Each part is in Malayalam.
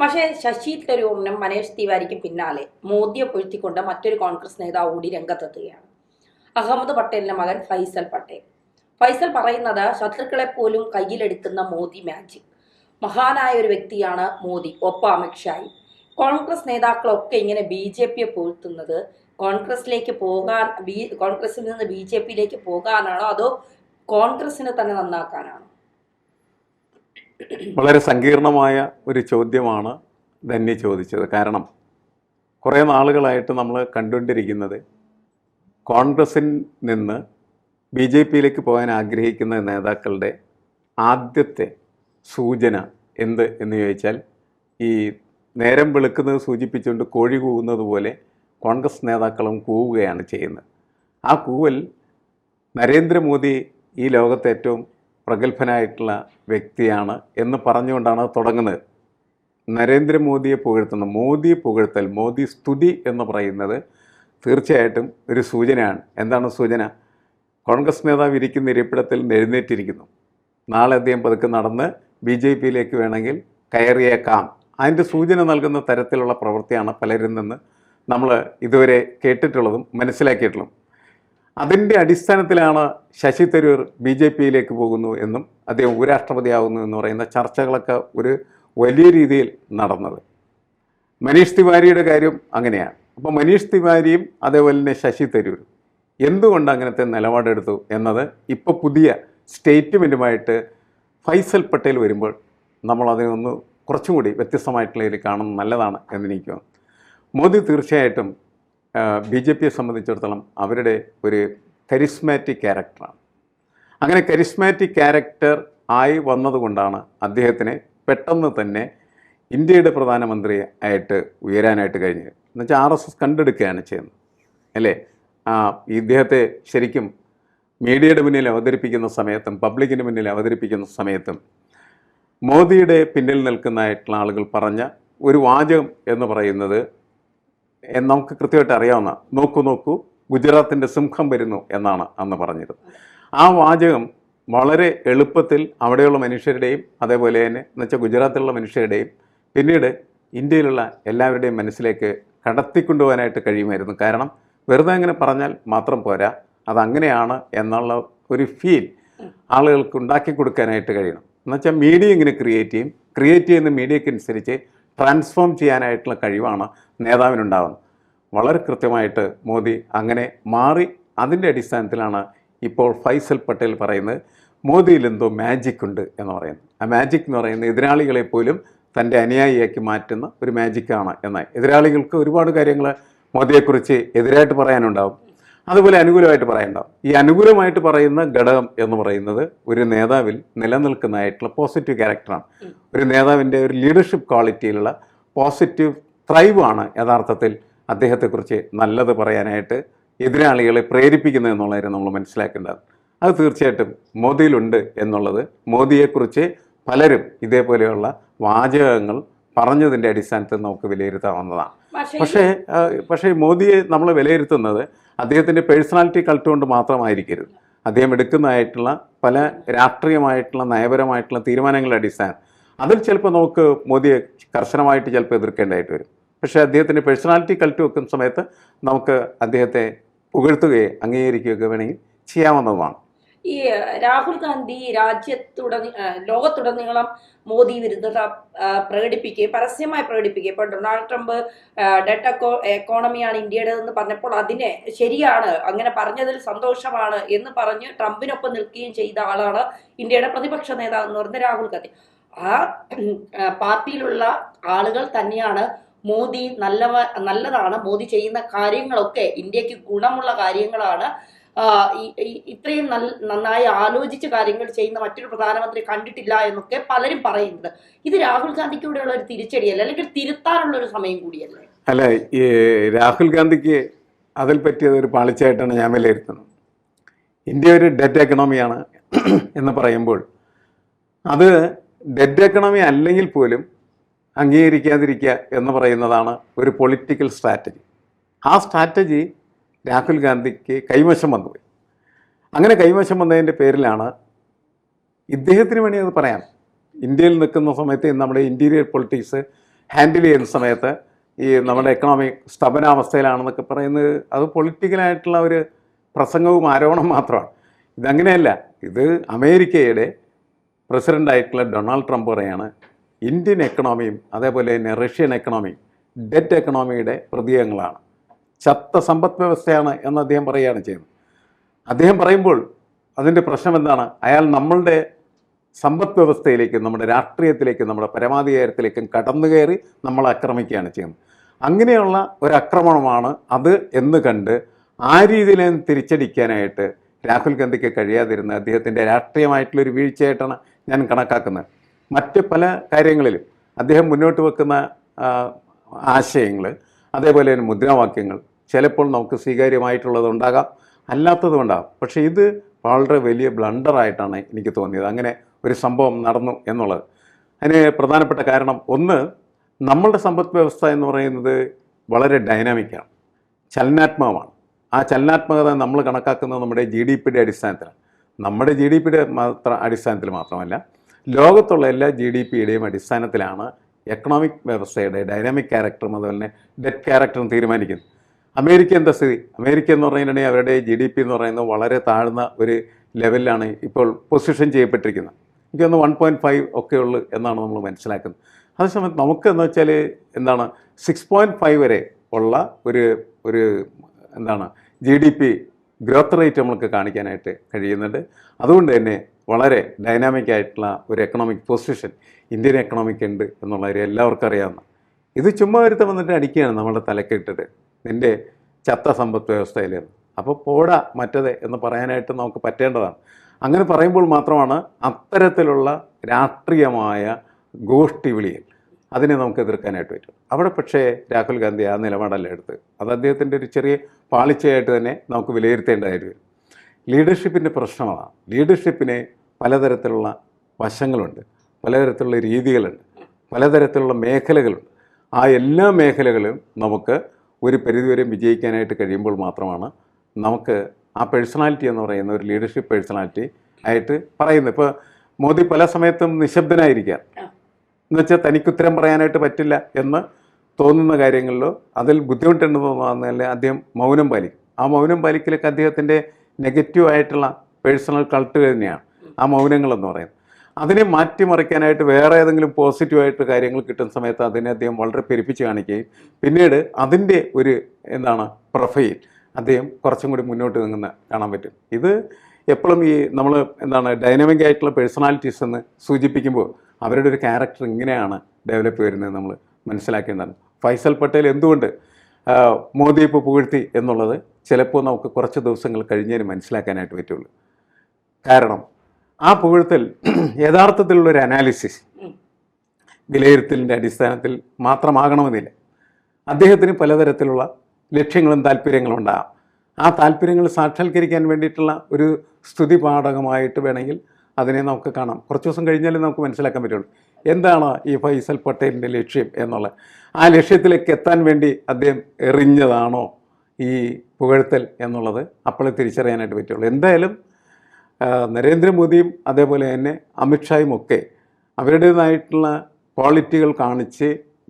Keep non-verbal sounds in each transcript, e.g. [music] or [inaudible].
പക്ഷേ ശശി തരൂറിനും മനേഷ് തിവാരിക്കും പിന്നാലെ മോദിയെ പൊഴുത്തിക്കൊണ്ട് മറ്റൊരു കോൺഗ്രസ് നേതാവ് കൂടി രംഗത്തെത്തുകയാണ്. അഹമ്മദ് പട്ടേലിന്റെ മകൻ ഫൈസൽ പട്ടേൽ. ഫൈസൽ പറയുന്നത് ശത്രുക്കളെ പോലും കയ്യിലെടുക്കുന്ന മോദി മാജിക് മഹാനായ ഒരു വ്യക്തിയാണ് മോദി ഒപ്പം അമിത്ഷായും കോൺഗ്രസ് നേതാക്കളൊക്കെ ഇങ്ങനെ ബി ജെ പിയെ പുകഴ്ത്തുന്നത് കോൺഗ്രസിലേക്ക് പോകാൻ ബി കോൺഗ്രസിൽ നിന്ന് ബി ജെ പിയിലേക്ക് പോകാനാണോ അതോ കോൺഗ്രസിനെ തന്നെ നന്നാക്കാനാണോ? വളരെ സങ്കീർണമായ ഒരു ചോദ്യമാണ് ധന്യ ചോദിച്ചത്. കാരണം കുറേ നാളുകളായിട്ട് നമ്മൾ കണ്ടുകൊണ്ടിരിക്കുന്നത് കോൺഗ്രസിൽ നിന്ന് ബി ജെ പിയിലേക്ക് പോകാൻ ആഗ്രഹിക്കുന്ന നേതാക്കളുടെ ആദ്യത്തെ സൂചന എന്ത് എന്ന് ചോദിച്ചാൽ ഈ നേരം വെളുക്കുന്നത് സൂചിപ്പിച്ചുകൊണ്ട് കോഴി കൂവുന്നത് പോലെ കോൺഗ്രസ് നേതാക്കളും കൂവുകയാണ് ചെയ്യുന്നത്. ആ കൂവൽ നരേന്ദ്രമോദി ഈ ലോകത്തെ ഏറ്റവും പ്രഗത്ഭനായിട്ടുള്ള വ്യക്തിയാണ് എന്ന് പറഞ്ഞുകൊണ്ടാണ് തുടങ്ങുന്നത്. നരേന്ദ്രമോദിയെ പുകഴ്ത്തുന്ന മോദി പുകഴ്ത്തൽ മോദി സ്തുതി എന്ന് പറയുന്നത് തീർച്ചയായിട്ടും ഒരു സൂചനയാണ്. എന്താണ് സൂചന? കോൺഗ്രസ് നേതാവ് ഇരിക്കുന്ന ഇരിപ്പിടത്തിൽ എഴുന്നേറ്റിരിക്കുന്നു നാളെ അദ്ദേഹം പതുക്കെ നടന്ന് ബി ജെ പിയിലേക്ക് വേണമെങ്കിൽ കയറിയേക്കാം. അതിന്റെ സൂചന നൽകുന്ന തരത്തിലുള്ള പ്രവൃത്തിയാണ് പലരിൽ നിന്ന് നമ്മൾ ഇതുവരെ കേട്ടിട്ടുള്ളതും മനസ്സിലാക്കിയിട്ടുള്ളതും. അതിന്റെ അടിസ്ഥാനത്തിലാണ് ശശി തരൂർ ബി ജെ പിയിലേക്ക് പോകുന്നു എന്നും അദ്ദേഹം ഉപരാഷ്ട്രപതിയാകുന്നു എന്ന് പറയുന്ന ചർച്ചകളൊക്കെ ഒരു വലിയ രീതിയിൽ നടന്നത്. മനീഷ് തിവാരിയുടെ കാര്യം അങ്ങനെയാണ്. അപ്പോൾ മനീഷ് തിവാരിയും അതേപോലെ തന്നെ ശശി തരൂരും എന്തുകൊണ്ട് അങ്ങനത്തെ നിലപാടെടുത്തു എന്നത് ഇപ്പോൾ പുതിയ സ്റ്റേറ്റ്മെന്റുമായിട്ട് ഫൈസൽ പട്ടേൽ വരുമ്പോൾ ഒന്ന് കുറച്ചും കൂടി വ്യത്യസ്തമായിട്ടുള്ള രീതിയിൽ കാണുന്നത് നല്ലതാണ് എന്നെനിക്ക് മോദി തീർച്ചയായിട്ടും ബി ജെ പിയെ സംബന്ധിച്ചിടത്തോളം അവരുടെ ഒരു കരിസ്മാറ്റിക് ക്യാരക്ടറാണ് അങ്ങനെ കരിസ്മാറ്റിക് ക്യാരക്ടർ ആയി വന്നതുകൊണ്ടാണ് അദ്ദേഹത്തിന് പെട്ടെന്ന് തന്നെ ഇന്ത്യയുടെ പ്രധാനമന്ത്രി ആയിട്ട് ഉയരാനായിട്ട് കഴിഞ്ഞത്. എന്നുവെച്ചാൽ ആർ എസ് എസ് കണ്ടെടുക്കുകയാണ് ചെയ്യുന്നത്. അല്ലേ? ഇദ്ദേഹത്തെ ശരിക്കും മീഡിയയുടെ മുന്നിൽ അവതരിപ്പിക്കുന്ന സമയത്തും പബ്ലിക്കിന്റെ മുന്നിൽ അവതരിപ്പിക്കുന്ന സമയത്തും മോദിയുടെ പിന്നിൽ നിൽക്കുന്നതായിട്ടുള്ള ആളുകൾ പറഞ്ഞ ഒരു വാചകം എന്ന് പറയുന്നത് നമുക്ക് കൃത്യമായിട്ട് അറിയാവുന്ന നോക്കൂ നോക്കൂ ഗുജറാത്തിന്റെ സിംഹം വരുന്നു എന്നാണ് അന്ന് പറഞ്ഞിരുന്നത് ആ വാചകം വളരെ എളുപ്പത്തിൽ അവിടെയുള്ള മനുഷ്യരുടെയും അതേപോലെ തന്നെ എന്ന് വെച്ചാൽ ഗുജറാത്തിലുള്ള മനുഷ്യരുടെയും പിന്നീട് ഇന്ത്യയിലുള്ള എല്ലാവരുടെയും മനസ്സിലേക്ക് കടത്തിക്കൊണ്ടുപോകാനായിട്ട് കഴിയുമായിരുന്നു. കാരണം വെറുതെ അങ്ങനെ പറഞ്ഞാൽ മാത്രം പോരാ അതങ്ങനെയാണ് എന്നുള്ള ഒരു ഫീൽ ആളുകൾക്ക് ഉണ്ടാക്കി കൊടുക്കാനായിട്ട് കഴിയണം. എന്നുവെച്ചാൽ മീഡിയ ഇങ്ങനെ ക്രിയേറ്റ് ചെയ്യും. ക്രിയേറ്റ് ചെയ്യുന്ന മീഡിയക്കനുസരിച്ച് ട്രാൻസ്ഫോം ചെയ്യാനായിട്ടുള്ള കഴിവാണ് നേതാവിനുണ്ടാകുന്നത് വളരെ കൃത്യമായിട്ട് മോദി അങ്ങനെ മാറി അതിന്റെ അടിസ്ഥാനത്തിലാണ് ഇപ്പോൾ ഫൈസൽ പട്ടേൽ പറയുന്നത്. മോദിയിൽ എന്തോ മാജിക് ഉണ്ട് എന്ന് പറയുന്നത്. ആ മാജിക് എന്ന് പറയുന്നത് എതിരാളികളെ പോലും തന്റെ അനുയായിയാക്കി മാറ്റുന്ന ഒരു മാജിക്കാണ് എന്ന് എതിരാളികൾക്ക് ഒരുപാട് കാര്യങ്ങൾ മോദിയെക്കുറിച്ച് എതിരായിട്ട് പറയാനുണ്ടാവും. അതുപോലെ അനുകൂലമായിട്ട് പറയാനുണ്ടാവും. ഈ അനുകൂലമായിട്ട് പറയുന്ന ഘടകം എന്ന് പറയുന്നത് ഒരു നേതാവിൽ നിലനിൽക്കുന്നതായിട്ടുള്ള പോസിറ്റീവ് ക്യാരക്ടറാണ് ഒരു നേതാവിന്റെ ഒരു ലീഡർഷിപ്പ് ക്വാളിറ്റിയിലുള്ള പോസിറ്റീവ് ത്രൈവാണ് യഥാർത്ഥത്തിൽ അദ്ദേഹത്തെക്കുറിച്ച് നല്ലത് പറയാനായിട്ട് എതിരാളികളെ പ്രേരിപ്പിക്കുന്നത് എന്നുള്ളതായിരുന്നു നമ്മൾ മനസ്സിലാക്കേണ്ടത്. അത് തീർച്ചയായിട്ടും മോദിയിലുണ്ട് എന്നുള്ളത്. മോദിയെക്കുറിച്ച് പലരും ഇതേപോലെയുള്ള വാചകങ്ങൾ പറഞ്ഞതിന്റെ അടിസ്ഥാനത്തിൽ നമുക്ക് വിലയിരുത്താവുന്നതാണ്. പക്ഷേ പക്ഷേ മോദിയെ നമ്മൾ വിലയിരുത്തുന്നത് അദ്ദേഹത്തിന്റെ പേഴ്സണാലിറ്റി കൾട്ടുകൊണ്ട് മാത്രമായിരിക്കരുത്. അദ്ദേഹം എടുക്കുന്നതായിട്ടുള്ള പല രാഷ്ട്രീയമായിട്ടുള്ള നയപരമായിട്ടുള്ള തീരുമാനങ്ങളുടെ അടിസ്ഥാനം. അതിൽ ചിലപ്പോൾ നമുക്ക് മോദിയെ കർശനമായിട്ട് ചിലപ്പോൾ എതിർക്കേണ്ടതായിട്ട് വരും. പക്ഷേ അദ്ദേഹത്തിന്റെ പേഴ്സണാലിറ്റി കൾട്ട് വെക്കുന്ന സമയത്ത് നമുക്ക് അദ്ദേഹത്തെ പുകഴ്ത്തുകയോ അംഗീകരിക്കുകയൊക്കെ വേണമെങ്കിൽ ചെയ്യാവുന്നതുമാണ്. ഈ രാഹുൽ ഗാന്ധി രാജ്യത്തുടനീ ലോകത്തുടനീളം മോദി വിരുദ്ധത പ്രകടിപ്പിക്കുകയും പരസ്യമായി പ്രകടിപ്പിക്കുകയും ഇപ്പോൾ ഡൊണാൾഡ് ട്രംപ് ഡെറ്റ് എക്കോ എക്കോണമിയാണ് ഇന്ത്യയുടേതെന്ന് പറഞ്ഞപ്പോൾ അതിനെ ശരിയാണ് അങ്ങനെ പറഞ്ഞതിൽ സന്തോഷമാണ് എന്ന് പറഞ്ഞ് ട്രംപിനൊപ്പം നിൽക്കുകയും ചെയ്ത ആളാണ് ഇന്ത്യയുടെ പ്രതിപക്ഷ നേതാവ് എന്ന് പറയുന്ന രാഹുൽ ഗാന്ധി. ആ, പാർട്ടിയിലുള്ള ആളുകൾ തന്നെയാണ് മോദി നല്ലവ നല്ലതാണ്. മോദി ചെയ്യുന്ന കാര്യങ്ങളൊക്കെ ഇന്ത്യയ്ക്ക് ഗുണമുള്ള കാര്യങ്ങളാണ്. ഇത്രയും നന്നായി ആലോചിച്ച് കാര്യങ്ങൾ ചെയ്യുന്ന മറ്റൊരു പ്രധാനമന്ത്രി കണ്ടിട്ടില്ല എന്നൊക്കെ പലരും പറയുന്നത്. ഇത് രാഹുൽ ഗാന്ധിക്ക് ഇവിടെയുള്ള ഒരു തിരിച്ചടിയല്ല? അല്ലെങ്കിൽ തിരുത്താനുള്ള ഒരു സമയം കൂടിയല്ലേ? അല്ല ഈ രാഹുൽ ഗാന്ധിക്ക് അതിൽ പറ്റിയത് ഒരു പാളിച്ചയായിട്ടാണ് ഞാൻ വിലയിരുത്തുന്നത്. ഇന്ത്യ ഒരു ഡെറ്റ് എക്കണോമിയാണ് എന്ന് പറയുമ്പോൾ അത് ഡെറ്റ് എക്കണോമി അല്ലെങ്കിൽ പോലും അംഗീകരിക്കാതിരിക്കുക എന്ന് പറയുന്നതാണ് ഒരു പൊളിറ്റിക്കൽ സ്ട്രാറ്റജി ആ സ്ട്രാറ്റജി രാഹുൽ ഗാന്ധിക്ക് കൈവശം വന്നുപോയി. അങ്ങനെ കൈവശം വന്നതിന്റെ പേരിലാണ് ഇദ്ദേഹത്തിന് വേണ്ടി അത് പറയാം. ഇന്ത്യയിൽ നിൽക്കുന്ന സമയത്ത് നമ്മുടെ ഇന്റീരിയർ പൊളിറ്റിക്സ് ഹാൻഡിൽ ചെയ്യുന്ന സമയത്ത് ഈ നമ്മുടെ എക്കണോമി സ്തംഭനാവസ്ഥയിലാണെന്നൊക്കെ പറയുന്നത് അത് പൊളിറ്റിക്കലായിട്ടുള്ള ഒരു പ്രസംഗവും ആരോപണം മാത്രമാണ്. ഇതങ്ങനെയല്ല. ഇത് അമേരിക്കയുടെ പ്രസിഡന്റായിട്ടുള്ള ഡൊണാൾഡ് ട്രംപ് പറയാണ് ഇന്ത്യൻ എക്കണോമിയും അതേപോലെ തന്നെ റഷ്യൻ എക്കണോമിയും ഡെറ്റ് എക്കണോമിയുടെ പ്രതീകങ്ങളാണ്. ചത്ത സമ്പദ് വ്യവസ്ഥയാണ് എന്ന് അദ്ദേഹം പറയുകയാണ് ചെയ്യുന്നത് അദ്ദേഹം പറയുമ്പോൾ അതിന്റെ പ്രശ്നം എന്താണ്? അയാൾ നമ്മളുടെ സമ്പദ് വ്യവസ്ഥയിലേക്കും നമ്മുടെ രാഷ്ട്രീയത്തിലേക്കും നമ്മുടെ പരമാധികാരത്തിലേക്കും കടന്നു കയറി നമ്മളെ ആക്രമിക്കുകയാണ് ചെയ്യുന്നത്. അങ്ങനെയുള്ള ഒരു ആക്രമണമാണ് അത് എന്ന് കണ്ട് ആ രീതിയിൽ തിരിച്ചടിക്കാനായിട്ട് രാഹുൽ ഗാന്ധിക്ക് കഴിയാതിരുന്ന അദ്ദേഹത്തിന്റെ രാഷ്ട്രീയമായിട്ടുള്ളൊരു വീഴ്ചയായിട്ടാണ് ഞാൻ കണക്കാക്കുന്നത്. മറ്റ് പല കാര്യങ്ങളിലും അദ്ദേഹം മുന്നോട്ട് വെക്കുന്ന ആശയങ്ങൾ അതേപോലെ തന്നെ മുദ്രാവാക്യങ്ങൾ ചിലപ്പോൾ നമുക്ക് സ്വീകാര്യമായിട്ടുള്ളതുണ്ടാകാം അല്ലാത്തതുകൊണ്ടാകാം പക്ഷേ ഇത് വളരെ വലിയ ബ്ലണ്ടറായിട്ടാണ് എനിക്ക് തോന്നിയത്. അങ്ങനെ ഒരു സംഭവം നടന്നു എന്നുള്ളത്. അതിന് പ്രധാനപ്പെട്ട കാരണം ഒന്ന് നമ്മളുടെ സമ്പദ് വ്യവസ്ഥ എന്ന് പറയുന്നത് വളരെ ഡൈനാമിക്കാണ് ചലനാത്മകമാണ്. ആ ചലനാത്മകത നമ്മൾ കണക്കാക്കുന്നത് നമ്മുടെ ജി ഡി പിയുടെ അടിസ്ഥാനത്തിലാണ്. നമ്മുടെ ജി ഡി പിയുടെ മാത്ര അടിസ്ഥാനത്തിൽ മാത്രമല്ല ലോകത്തുള്ള എല്ലാ ജി ഡി പിയുടെയും അടിസ്ഥാനത്തിലാണ് എക്കണോമിക് വ്യവസ്ഥയുടെ ഡൈനാമിക് ക്യാരക്ടറും അതുപോലെ തന്നെ ഡെറ്റ് ക്യാരക്ടറും തീരുമാനിക്കുന്നത്. അമേരിക്ക എന്താ സ്ഥിതി? അമേരിക്ക എന്ന് പറഞ്ഞിട്ടുണ്ടെങ്കിൽ അവരുടെ ജി ഡി പി എന്ന് പറയുന്നത് വളരെ താഴ്ന്ന ഒരു ലെവലിലാണ് ഇപ്പോൾ പൊസിഷൻ ചെയ്യപ്പെട്ടിരിക്കുന്നത്. എനിക്കൊന്ന് വൺ പോയിന്റ് ഫൈവ് ഒക്കെ ഉള്ളു എന്നാണ് നമ്മൾ മനസ്സിലാക്കുന്നത്. അതേസമയം നമുക്ക് എന്ന് വെച്ചാൽ എന്താണ്? സിക്സ് പോയിന്റ് ഫൈവ് വരെ ഉള്ള ഒരു ഒരു എന്താണ്? G D P growth rate നമ്മൾക്ക് കാണിക്കാനായിട്ട് കഴിയുന്നുണ്ട്. അതുകൊണ്ട് തന്നെ വളരെ ഡൈനാമിക് ആയിട്ടുള്ള ഒരു എക്കണോമിക് പൊസിഷൻ ഇന്ത്യൻ എക്കണോമിക് ഉണ്ട് എന്നുള്ള കാര്യം എല്ലാവർക്കും അറിയാവുന്ന. ഇത് ചുമ്മാ ഒരുത്ത വന്നിട്ട് അടിക്കുകയാണ് നമ്മുടെ തലക്കിട്ടിട്ട്. നിന്റെ ചത്ത സമ്പത്ത് വ്യവസ്ഥയിൽ അപ്പോൾ പോടാ മറ്റത് എന്ന് പറയാനായിട്ട് നമുക്ക് പറ്റേണ്ടതാണ്. അങ്ങനെ പറയുമ്പോൾ മാത്രമാണ് അത്തരത്തിലുള്ള രാഷ്ട്രീയമായ ഗോഷ്ഠി വിളിയൽ അതിനെ നമുക്ക് എതിർക്കാനായിട്ട് പറ്റും. അവിടെ പക്ഷേ രാഹുൽ ഗാന്ധി ആ നിലപാടല്ല എടുത്ത്. അത് അദ്ദേഹത്തിന്റെ ഒരു ചെറിയ പാളിച്ചയായിട്ട് തന്നെ നമുക്ക് വിലയിരുത്തേണ്ടതായിട്ട് വരും. ലീഡർഷിപ്പിന്റെ പ്രശ്നമാണ് ലീഡർഷിപ്പിന് പലതരത്തിലുള്ള വശങ്ങളുണ്ട് പലതരത്തിലുള്ള രീതികളുണ്ട് പലതരത്തിലുള്ള മേഖലകളുണ്ട്. ആ എല്ലാ മേഖലകളും നമുക്ക് ഒരു പരിധിവരെ വിജയിക്കാനായിട്ട് കഴിയുമ്പോൾ മാത്രമാണ് നമുക്ക് ആ പേഴ്സണാലിറ്റി എന്ന് പറയുന്ന ഒരു ലീഡർഷിപ്പ് പേഴ്സണാലിറ്റി ആയിട്ട് പറയുന്നത്. ഇപ്പോൾ മോദി പല സമയത്തും നിശബ്ദനായിരിക്കാം. എന്നുവെച്ചാൽ തനിക്ക് ഉത്തരം പറയാനായിട്ട് പറ്റില്ല എന്ന് തോന്നുന്ന കാര്യങ്ങളിലോ അതിൽ ബുദ്ധിമുട്ടുണ്ടെന്ന് തോന്നുന്നതിൽ അദ്ദേഹം മൗനം പാലിക്കും. ആ മൗനം പാലിക്കലൊക്കെ അദ്ദേഹത്തിന്റെ നെഗറ്റീവ് ആയിട്ടുള്ള പേഴ്സണൽ കൾട്ട് തന്നെയാണ്. ആ മൗനങ്ങളെന്ന് പറയുന്നത്. അതിനെ മാറ്റിമറിക്കാനായിട്ട് വേറെ ഏതെങ്കിലും പോസിറ്റീവായിട്ട് കാര്യങ്ങൾ കിട്ടുന്ന സമയത്ത് അതിനെ അദ്ദേഹം വളരെ പെരുപ്പിച്ച് കാണിക്കുകയും പിന്നീട് അതിന്റെ ഒരു എന്താണ് പ്രൊഫൈൽ അദ്ദേഹം കുറച്ചും കൂടി മുന്നോട്ട് നീങ്ങുന്ന കാണാൻ പറ്റും. ഇത് എപ്പോഴും ഈ നമ്മൾ എന്താണ് ഡൈനാമിക് ആയിട്ടുള്ള പേഴ്സണാലിറ്റീസ് എന്ന് സൂചിപ്പിക്കുമ്പോൾ അവരുടെ ഒരു ക്യാരക്ടർ ഇങ്ങനെയാണ് ഡെവലപ്പ് വരുന്നത് നമ്മൾ മനസ്സിലാക്കേണ്ടതാണ് ഫൈസൽ പട്ടേൽ എന്തുകൊണ്ട് മോദി ഇപ്പോൾ പുകഴ്ത്തി എന്നുള്ളത് ചിലപ്പോൾ നമുക്ക് കുറച്ച് ദിവസങ്ങൾ കഴിഞ്ഞതിന് മനസ്സിലാക്കാനായിട്ട് പറ്റുള്ളൂ. കാരണം ആ പുകഴ്ത്തൽ [clears throat] യഥാർത്ഥത്തിലുള്ള ഒരു അനാലിസിസ്. വിലയിരുത്തലിന്റെ അടിസ്ഥാനത്തിൽ മാത്രമാകണമെന്നില്ല. അദ്ദേഹത്തിന് പലതരത്തിലുള്ള ലക്ഷ്യങ്ങളും താല്പര്യങ്ങളും ഉണ്ടാകാം ആ താല്പര്യങ്ങൾ സാക്ഷാത്കരിക്കാൻ വേണ്ടിയിട്ടുള്ള ഒരു സ്തുതി പാഠകമായിട്ട് വേണമെങ്കിൽ അതിനെ നമുക്ക് കാണാം. കുറച്ച് ദിവസം കഴിഞ്ഞാലേ നമുക്ക് മനസ്സിലാക്കാൻ പറ്റുള്ളൂ. എന്താണ് ഈ ഫൈസൽ പട്ടേലിന്റെ ലക്ഷ്യം എന്നുള്ളത്? ആ ലക്ഷ്യത്തിലേക്ക് എത്താൻ വേണ്ടി അദ്ദേഹം എറിഞ്ഞതാണോ ഈ പുകഴ്ത്തൽ എന്നുള്ളത് അപ്പോഴേ തിരിച്ചറിയാനായിട്ട് പറ്റുള്ളൂ. എന്തായാലും നരേന്ദ്രമോദിയും അതേപോലെ തന്നെ അമിത്ഷായും ഒക്കെ അവരുടേതായിട്ടുള്ള ക്വാളിറ്റികൾ കാണിച്ച്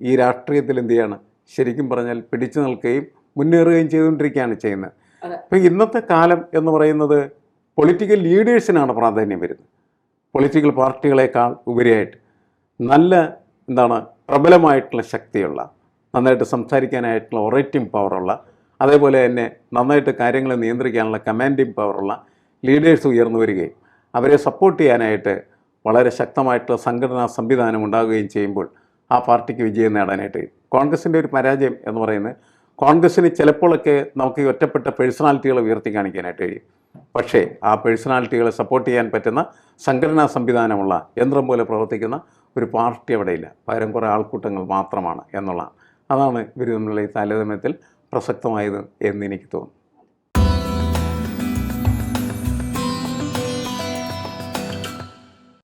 ഈ രാഷ്ട്രീയത്തിൽ എന്ത് ചെയ്യാണ്? ശരിക്കും പറഞ്ഞാൽ പിടിച്ചു നിൽക്കുകയും മുന്നേറുകയും ചെയ്തുകൊണ്ടിരിക്കുകയാണ് ചെയ്യുന്നത്. അപ്പം അപ്പോൾ ഇന്നത്തെ കാലം എന്ന് പറയുന്നത് പൊളിറ്റിക്കൽ ലീഡേഴ്സിനാണ് പ്രാധാന്യം വരുന്നത്. പൊളിറ്റിക്കൽ പാർട്ടികളെക്കാൾ ഉപരിയായിട്ട് നല്ല എന്താണ് പ്രബലമായിട്ടുള്ള ശക്തിയുള്ള നന്നായിട്ട് സംസാരിക്കാനായിട്ടുള്ള ഒറേറ്റിംഗ് പവറുള്ള അതേപോലെ തന്നെ നന്നായിട്ട് കാര്യങ്ങളെ നിയന്ത്രിക്കാനുള്ള കമാൻഡിങ് പവറുള്ള ലീഡേഴ്സ് ഉയർന്നു വരികയും അവരെ സപ്പോർട്ട് ചെയ്യാനായിട്ട് വളരെ ശക്തമായിട്ടുള്ള സംഘടനാ സംവിധാനം ഉണ്ടാകുകയും ചെയ്യുമ്പോൾ ആ പാർട്ടിക്ക് വിജയം നേടാനായിട്ട് കോൺഗ്രസിന്റെ ഒരു പരാജയം എന്ന് പറയുന്നത് കോൺഗ്രസ്സിന് ചിലപ്പോഴൊക്കെ നമുക്ക് ഒറ്റപ്പെട്ട പേഴ്സണാലിറ്റികളെ ഉയർത്തി കാണിക്കാനായിട്ട് കഴിയും. പക്ഷേ ആ പേഴ്സണാലിറ്റികളെ സപ്പോർട്ട് ചെയ്യാൻ പറ്റുന്ന സംഘടനാ സംവിധാനമുള്ള യന്ത്രം പോലെ പ്രവർത്തിക്കുന്ന ഒരു പാർട്ടി അവിടെയില്ല. പകരം കുറേ ആൾക്കൂട്ടങ്ങൾ മാത്രമാണ് എന്നുള്ളതാണ് അതാണ് ഇവർ തമ്മിലുള്ള ഈ താരതമ്യത്തിൽ പ്രസക്തമായത് എന്ന് എനിക്ക് തോന്നുന്നു.